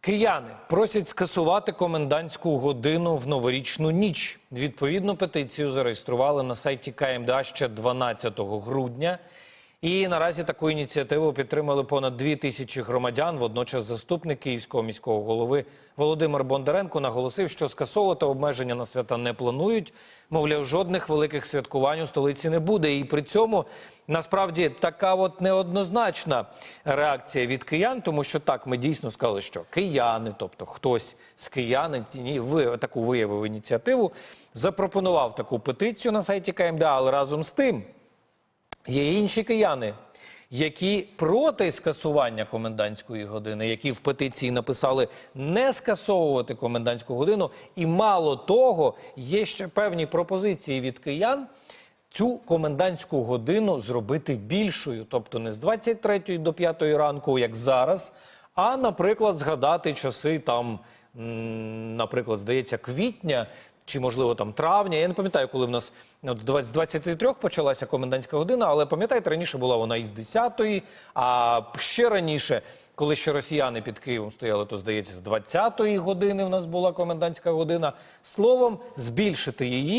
Кияни просять скасувати комендантську годину в новорічну ніч. Відповідну петицію зареєстрували на сайті КМДА ще 12 грудня. І наразі таку ініціативу підтримали понад дві тисячі громадян. Водночас заступник київського міського голови Володимир Бондаренко наголосив, що скасовувати обмеження на свята не планують. Мовляв, жодних великих святкувань у столиці не буде. І при цьому насправді така от неоднозначна реакція від киян, тому що так ми дійсно сказали, що кияни, тобто хтось з киян ви таку виявив ініціативу, запропонував таку петицію на сайті КМДА, але разом з тим. Є інші кияни, які проти скасування комендантської години, які в петиції написали не скасовувати комендантську годину. І мало того, є ще певні пропозиції від киян цю комендантську годину зробити більшою, тобто не з 23 до 5 ранку, як зараз, а, наприклад, згадати часи там, наприклад, здається, квітня чи можливо там травня. Я не пам'ятаю, коли в нас от, з 23 почалася комендантська година, але пам'ятаєте, раніше була вона із 10-ї, а ще раніше, коли ще росіяни під Києвом стояли, то здається, з 20-ї години в нас була комендантська година. Словом, збільшити її